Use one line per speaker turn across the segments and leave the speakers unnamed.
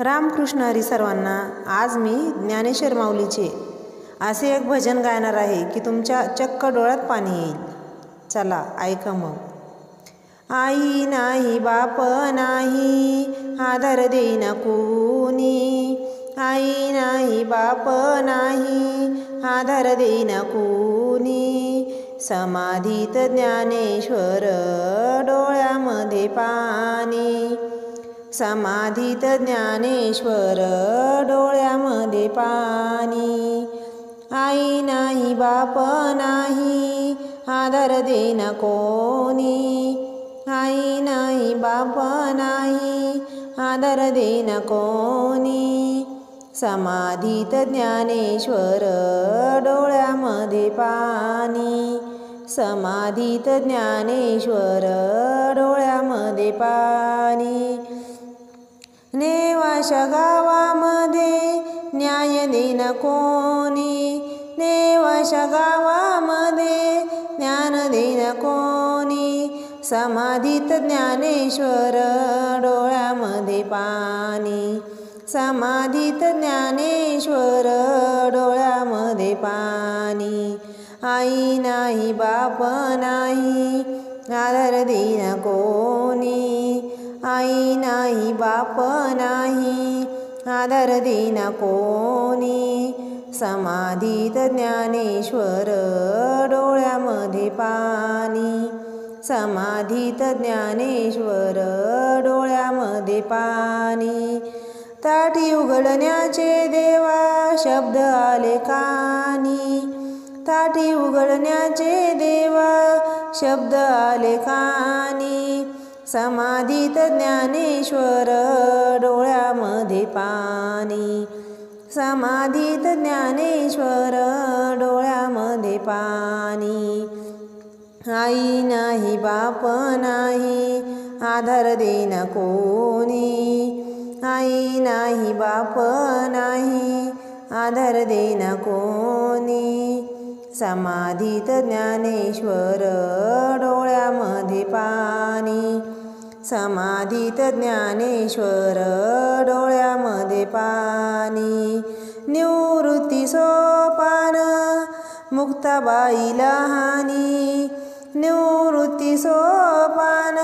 रामकृष्ण हरी सर्वांना आज मी ज्ञानेश्वर माऊलीचे असे एक भजन गायणार आहे की तुमच्या चक्क डोळ्यात पाणी येईल. चला ऐका मग. आई नाही बाप नाही आधार देईना कोणी. आई नाही बाप नाही आधार देईना कोणी. समाधीत ज्ञानेश्वर डोळ्यामध्ये पाणी. समाधीत ज्ञानेश्वर डोळ्यामध्ये पाणी. आई नाही बाप नाही आधार देना कोणी. आई नाही बाप नाही आधार देना कोणी. समाधीत ज्ञानेश्वर डोळ्यामध्ये पाणी. समाधीत ज्ञानेश्वर डोळ्यामध्ये पाणी. नेवाश गावामध्ये न्याय देन कोणी? नेवाश गावामध्ये ज्ञान देन कोणी? समाधीत ज्ञानेश्वर डोळ्यामध्ये पाणी. समाधीत ज्ञानेश्वर डोळ्यामध्ये पाणी. आई नाही बाप नाही आधार देईन कोणी? आई नाही बाप नाही. आधार देना कोणी. समाधीत ज्ञानेश्वर डोळ्यामध्ये पाणी. समाधीत ज्ञानेश्वर डोळ्यामध्ये पाणी. ताटी उघडण्याचे देवा शब्द आले कानी. ताटी उघडण्याचे देवा शब्द आले कानी. समाधीत ज्ञानेश्वर डोळ्यामध्ये पाणी. समाधीत ज्ञानेश्वर डोळ्यामध्ये पाणी. आई नाही बाप नाही आधार देना कोणी. आई नाही बाप नाही आधार देना कोणी. समाधीत ज्ञानेश्वर डोळ्यामध्ये पाणी. समाधीत ज्ञानेश्वर डोळ्यामध्ये पाणी निवृत्ती सोपान मुक्ताबाई लहानी निवृत्ती सोपान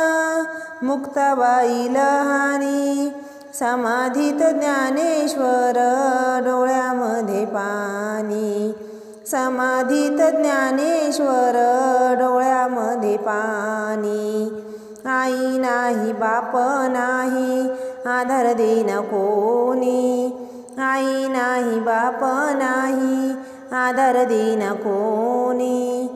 मुक्ताबाई लहानी समाधीत ज्ञानेश्वर डोळ्यामध्ये पाणी समाधीत ज्ञानेश्वर डोळ्यामध्ये पाणी. आई नाही बाप नाही आधार देन कोणी. आई नाही बाप नाही आधार देन कोणी.